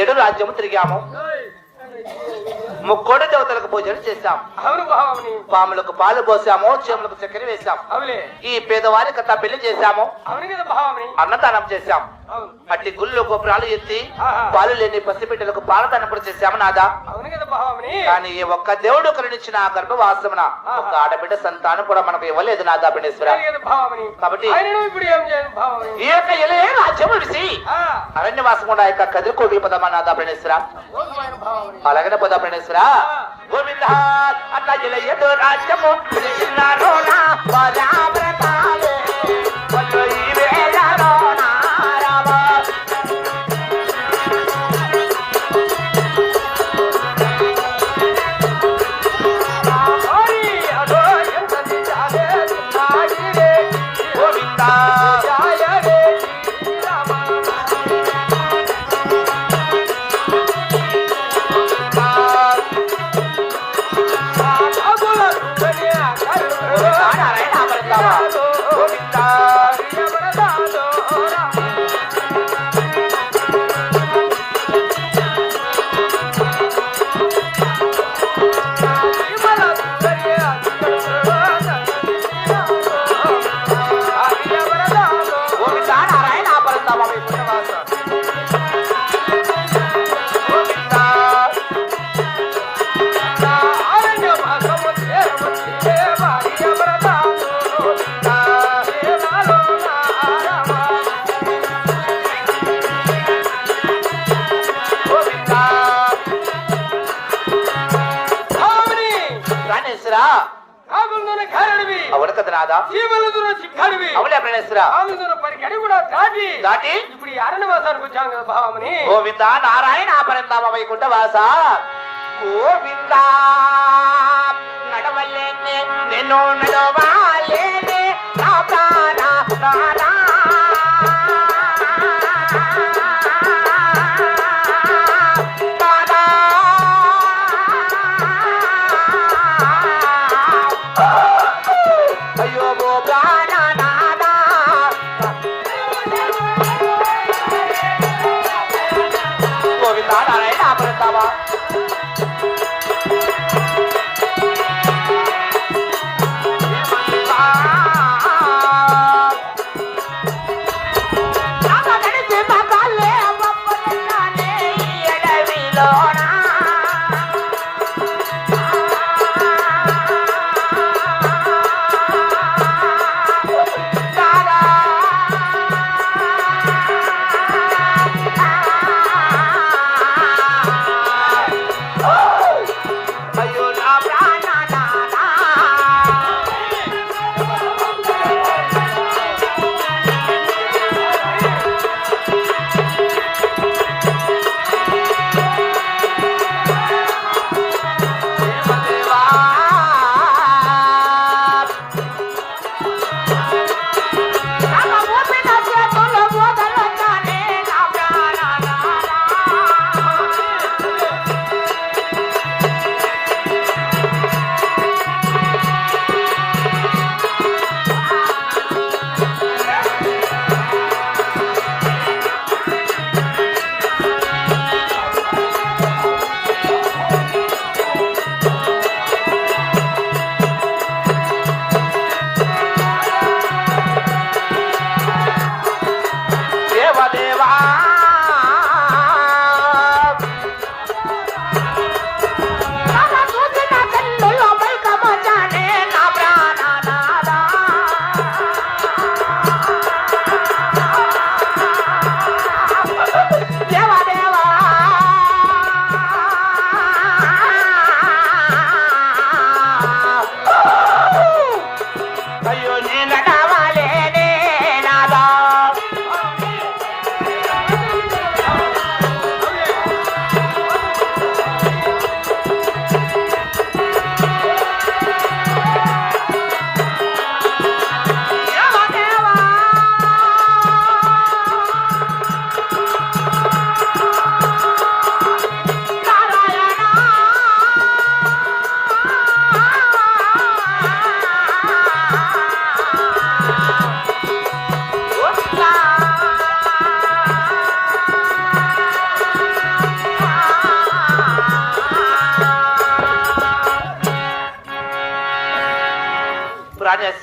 ఏడు రాజ్యము తిరిగాము. ముక్కోడి దేవతలకు పూజలు చేశాం. పాములకు పాలు పోసాము చీమలకు చక్కెర వేశాం. ఈ పేదవారి కథ పెళ్ళి చేశాము. అన్నదానం చేశాం. అట్టి గుళ్ళు గోపురాలు ఎత్తి. పాలు లేని పసిబిడ్డలకు పాలదానం కూడా చేశాము నాదా. కానీ ఈ ఒక్క దేవుడు కరుణించిన ఆ గర్భవాసమున ఒక ఆడబిడ్డ సంతానం కూడా మనకు ఇవ్వలేదు నాదా భావని కాబట్టి- ఈ యొక్క ఇలే రాజ్యము విడిసి ఆ, అరణ్యవాసం కూడా యొక్క కదిరికోటి పదమా నాదా ప్రణేశ్వర. మోసమైన ఇప్పుడు ఈ అరణ్యవాసానికి వచ్చాం కదా భావమని. గోవింద నారాయణ పరందామ వైకుంఠ వాస గోవింద నడవలేనే నేను నడవాలేనే నా ప్రాణ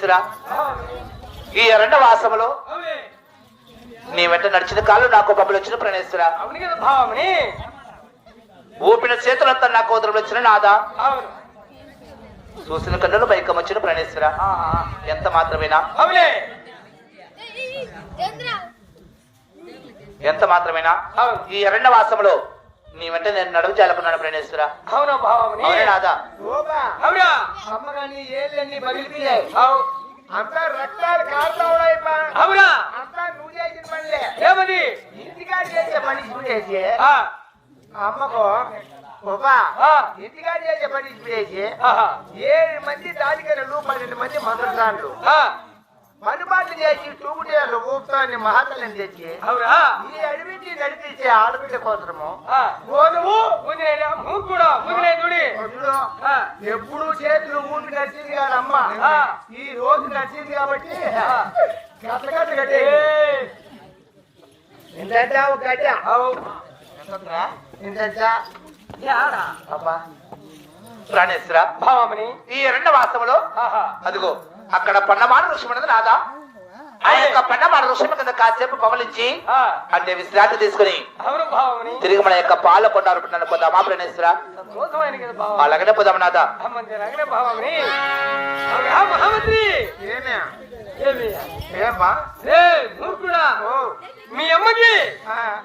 భావమని ఈ రెండవ వాసములో నీ వెంట నడిచిన కాళ్ళు నాకు బొమ్మలు వచ్చిన భావమని ఊపిన చేతులంతా నా కోదరం వచ్చిన నాదా? అవును. చూసిన కన్నులు బైకం వచ్చిన ప్రాణేశ్వర ఆహా. ఎంత మాత్రమేనా? ఎంత మాత్రమేనా? అవును. ఈ రెండవ వాసములో నీ వెంట నేను నడుగు జాలకున్నాను ప్రాణేశ్వర అవునా అవునే నాదా? అవునా. అమ్మగాని ఏళ్ళన్నీ అంతా రక్తాలు కారుతా. అవునా? అంతా నువ్వు చేసిన పనిలే ఏమది? ఇంటికాడ చేసే పని ఇప్పుడు చేసి అమ్మకు ఇంటికాడ చేసే పని. ఏడు మంది దానికరలు పన్నెండు మంది మంత్రులు పనుబాట్లు చేసి టూగుటేళ్ళు ఊపుతాన్ని మహాతల్ని తెచ్చి అవునా? ఈ అడవికి నడిపించే ఆడబిడ్డ కోసము ఎప్పుడు చేతులు ఊండి నడిచింది కాదమ్మ. ఈ రోజు నడిచింది కాబట్టి ఏంటంటే ఒక గడ్డ. ఏంటంటే? అబ్బా. ప్రాణేశ్వర. భావమని ఈ రెండవ వాసములో. అదిగో. అక్కడ పన్నమాన వృక్షం నాదా ఆ యొక్క పన్నమాన వృక్షం కింద కాసేపు పవలించి అంటే విశ్రాంతి తీసుకుని తిరిగి మన యొక్క పాల కొండారు నన్ను పోదామా ప్రాణేశ్వర? సంతోషమైన కదా భావం అలాగనే పోదాం నాదా మీ అమ్మకి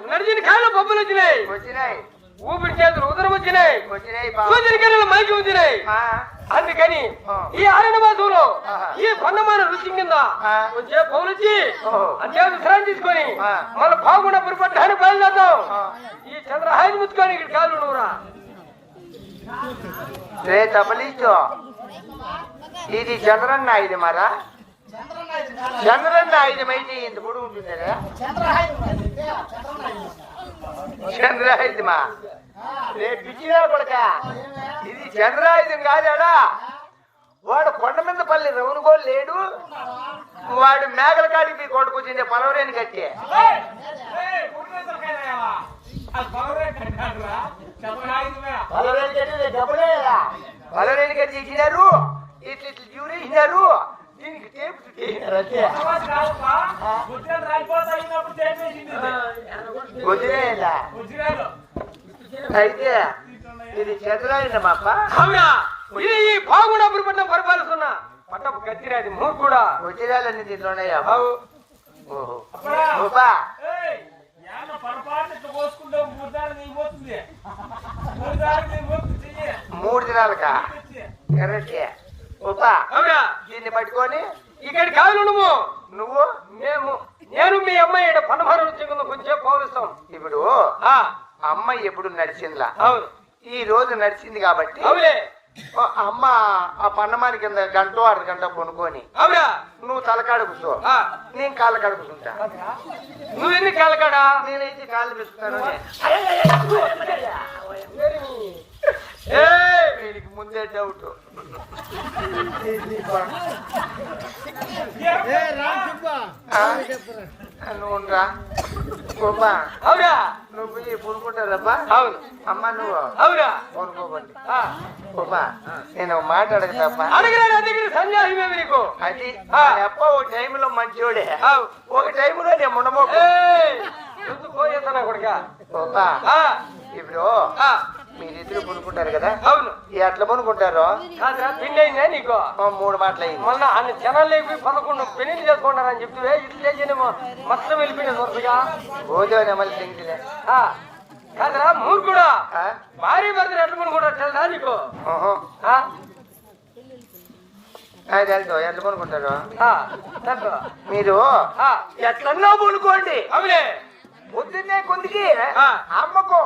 నడిచిన కాళ్ళ బొబ్బలు వచ్చినాయి. వచ్చినాయి. ఊపిరి చేతులు ఉదరం వచ్చినాయి. వచ్చినాయి మైకి వచ్చినాయి. అందుకని. ఈ ఆహా. ఈ పన్నమాన రుచి కింద పౌలొచ్చి ఓహో. అంతే విశ్రాంతి తీసుకొని. మళ్ళీ బాగుండ పురిపట్టాన్ని బయలుదేద్దాం. ఈ చంద్రహాయి ముచ్చుకొని ఇక్కడ కాళ్ళు నువ్వురా రే తపలిచో ఇది చంద్రన్న ఇది మరా చంద్రన్న ఐదు అయితే ఇంత పొడి ఉంటుందా చంద్రాయుధమా రే పిచ్చినా కొడక. ఇది చంద్రాయుధం కాదాడా? వాడు కొండ మీద పల్లి రౌనుగోలు లేడు. వాడు మేకల కాడికి మీ కొడుకొచ్చింది పొలవరేని కట్టి. పొలవరేని కట్టి డబ్బులే పొలవరేని కట్టి ఇచ్చినారు. ఇట్లా ఇట్లా జీవులు ఇచ్చినారు. దీనికి టేపు చుట్టేసినారు అంతే వదిలేదా అయితే ఇది చంద్రాయుధమప్ప అవునా ఇది ఈ బాగుండ పురిపట్నం పరిపాలిస్తున్నా పట్టపు గచ్చిరాది మూర్ఖుడా. వజ్రాలన్నీ దీంట్లోనే అవు. ఓహో. ఓపా మూడు దినాలకా? కరెక్ట్. అవునా దీన్ని పట్టుకొని ఇక్కడ కాదు నువ్వు? నువ్వు? మేము నేను మీ అమ్మాయి కింద కొంచెం పౌరుస్తాం ఇప్పుడు ఆ, అమ్మ ఎప్పుడు నడిచిందిలా? అవును. ఈ రోజు నడిచింది కాబట్టి అవులే. అమ్మ ఆ పన్నమాని కింద గంట అర్ధ గంట కొనుక్కొని నువ్వు తలకాడ కూర్చో. నేను కాళ్ళ కాడ కూర్చుంటా. నువ్వు ఎన్ని కాలకాడా నేనైతే కాళ్ళు ఏయ్, వీడికి ముందే డౌట్ ఉండరా? గోపా అవునా? నువ్వు పోయి పురుకుంటారబ్బా అవును. అమ్మ నువ్వు అవునా? కొనుక్కోబండి ఆ, గోపా నేను ఒక మాట అడగతాపా అడగరా దగ్గర సందేహమేమి నీకు? అది. అప్ప ఒక టైంలో మంచోడే. ఒక టైంలో నేను ఉండబోకు. పోయేస్తానా కొడుక? గోపా ఇప్పుడు మీరిద్దరు కొనుక్కుంటారు కదా? అవును. ఎట్లా కొనుక్కుంటారో? కాదురా పిండి అయిందా నీకు మూడు మాటలు అయింది. మొన్న అన్ని జనాలు లేపి పదకొండు పెళ్ళి చేసుకుంటారని చెప్తే ఇట్లా చేసేనేమో మొత్తం వెళ్ళిపోయిన దొరకగా. భోజన నెమలి తింగిలే ఆ, కాదురా మూర్ఖుడా? భార్య భర్తలు ఎట్లా కొనుక్కుంటారు తెలుసా నీకు? అది ఎట్లా కొనుక్కుంటారు. మీరు ఆ, ఎట్లన్నా కొనుక్కోండి. అవులే పొద్దున్నే కొందికి. అమ్మకు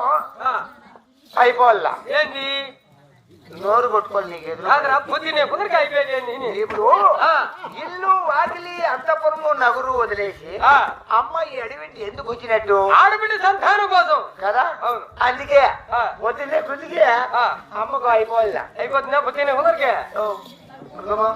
అయిపోవాల ఏంటి నోరు కొట్టుకోవాలి నీకు ఎదురు పొద్దున్నే కుదరక అయిపోయేది? ఇప్పుడు ఆ, ఇల్లు వాకిలి అంతపురము నగరు వదిలేసి ఆ, అమ్మ ఈ అడవింటి ఎందుకు వచ్చినట్టు ఆడబిడ్డ సంతానం కోసం కదా. అందుకే. పొద్దున్నే కొందికి ఆ. అమ్మకు అయిపోవాల అయిపోతుందా పొద్దున్నే కుదరకే? మృగమా?